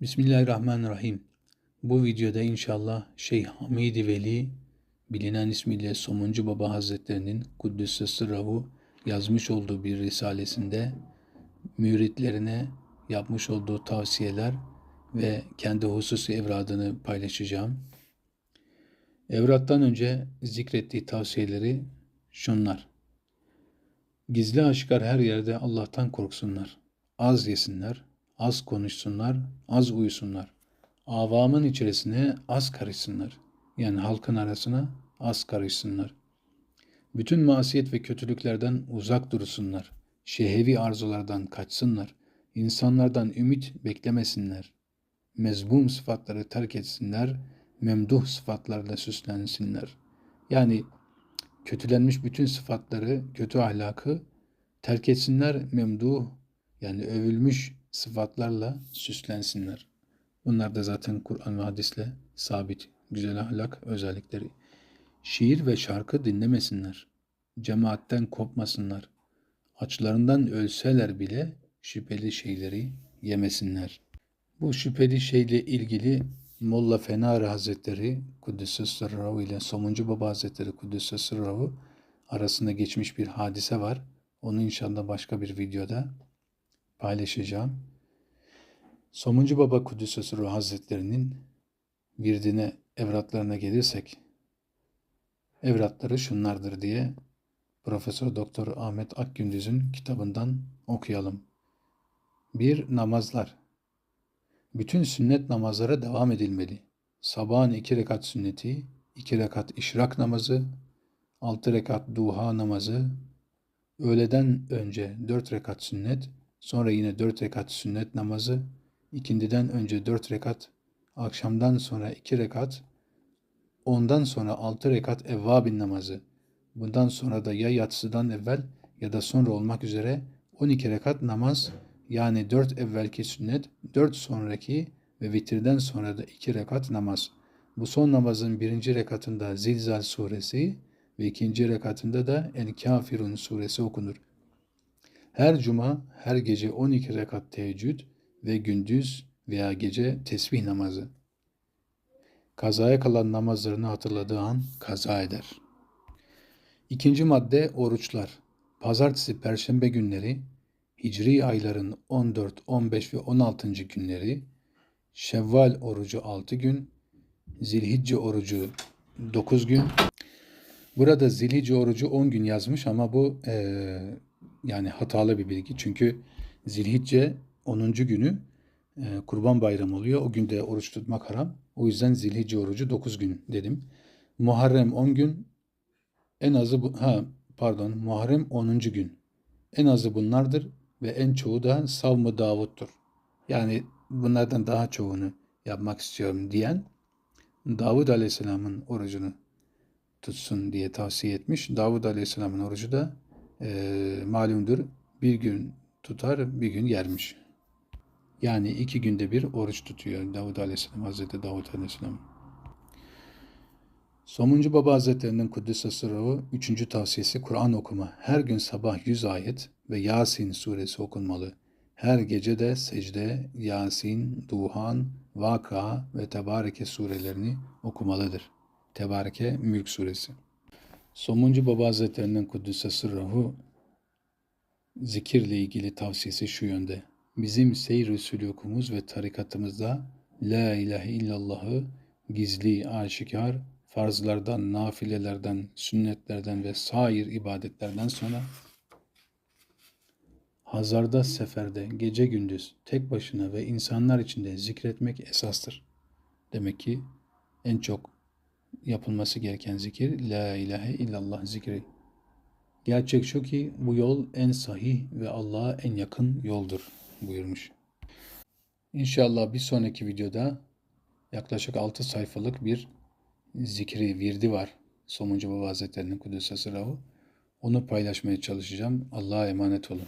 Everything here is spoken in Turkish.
Bismillahirrahmanirrahim. Bu videoda inşallah Şeyh Hamidi Veli bilinen ismiyle Somuncu Baba Hazretlerinin Kuddüs'ü Sırrahu yazmış olduğu bir risalesinde müritlerine yapmış olduğu tavsiyeler ve kendi hususi evradını paylaşacağım. Evrattan önce zikrettiği tavsiyeleri şunlar. Gizli aşikar her yerde Allah'tan korksunlar. Az yesinler, az konuşsunlar, az uyusunlar. Avamın içerisine az karışsınlar. Yani halkın arasına az karışsınlar. Bütün masiyet ve kötülüklerden uzak dursunlar. Şehevi arzulardan kaçsınlar. İnsanlardan ümit beklemesinler. Mezmum sıfatları terk etsinler. Memduh sıfatlarla süslensinler. Yani kötülenmiş bütün sıfatları, kötü ahlakı terk etsinler. Memduh yani övülmüş sıfatlarla süslensinler. Bunlar da zaten Kur'an ve hadisle sabit güzel ahlak özellikleri. Şiir ve şarkı dinlemesinler. Cemaatten kopmasınlar. Açlarından ölseler bile şüpheli şeyleri yemesinler. Bu şüpheli şeyle ilgili Molla Fenari Hazretleri Kuddüs'ü Sırrahu ile Somuncu Baba Hazretleri Sırrahu arasında geçmiş bir hadise var. Onu inşallah başka bir videoda paylaşacağım. Somuncu Baba Kudüs'ü Sırrı Hazretlerinin virdine, evratlarına gelirsek, evratları şunlardır diye Profesör Doktor Ahmet Akgündüz'ün kitabından okuyalım. Bir Namazlar Bütün sünnet namazlara devam edilmeli. Sabahın iki rekat sünneti, iki rekat işrak namazı, altı rekat duha namazı, öğleden önce dört rekat sünnet, sonra yine dört rekat sünnet namazı, ikindiden önce dört rekat, akşamdan sonra iki rekat, ondan sonra altı rekat evvabin namazı. Bundan sonra da ya yatsıdan evvel ya da sonra olmak üzere 12 rekat namaz yani dört evvelki sünnet, dört sonraki ve vitirden sonra da iki rekat namaz. Bu son namazın birinci rekatında Zilzal suresi ve ikinci rekatında da El Kafirun suresi okunur. Her cuma, her gece 12 rekat teheccüd ve gündüz veya gece tesbih namazı. Kazaya kalan namazlarını hatırladığı an kaza eder. İkinci madde oruçlar. Pazartesi, perşembe günleri, Hicri ayların 14, 15 ve 16. günleri, Şevval orucu 6 gün, Zilhicce orucu 9 gün. Burada Zilhicce orucu 10 gün yazmış ama bu e, yani hatalı bir bilgi. Çünkü Zilhicce 10. günü e, Kurban Bayramı oluyor. O günde oruç tutmak haram. O yüzden Zilhicce orucu 9 gün dedim. Muharrem 10 gün. En azı bu, ha pardon Muharrem 10. gün. En azı bunlardır ve en çoğu da Savmı Davut'tur. Yani bunlardan daha çoğunu yapmak istiyorum diyen Davud Aleyhisselam'ın orucunu tutsun diye tavsiye etmiş. Davud Aleyhisselam'ın orucu da e, malumdur bir gün tutar bir gün yermiş. Yani iki günde bir oruç tutuyor Davud Aleyhisselam, Hazreti Davud Aleyhisselam. Somuncu Baba Hazretleri'nin Kuddüs Sırrı üçüncü tavsiyesi Kur'an okuma. Her gün sabah 100 ayet ve Yasin suresi okunmalı. Her gece de secde, Yasin, Duhan, Vaka ve Tebareke surelerini okumalıdır. Tebareke Mülk suresi. Somuncu Baba Hazretleri'nin Kuddüs'e sırruhu zikirle ilgili tavsiyesi şu yönde. Bizim seyr-i sülûkumuz ve tarikatımızda La ilahe illallahı gizli, aşikar, farzlardan, nafilelerden, sünnetlerden ve sair ibadetlerden sonra hazarda, seferde, gece gündüz, tek başına ve insanlar içinde zikretmek esastır. Demek ki en çok yapılması gereken zikir La ilahe illallah zikri. Gerçek şu ki bu yol en sahih ve Allah'a en yakın yoldur buyurmuş. İnşallah bir sonraki videoda yaklaşık 6 sayfalık bir zikri, virdi var. Somuncu Baba Hazretleri'nin Kudüs'e Sırahı. Onu paylaşmaya çalışacağım. Allah'a emanet olun.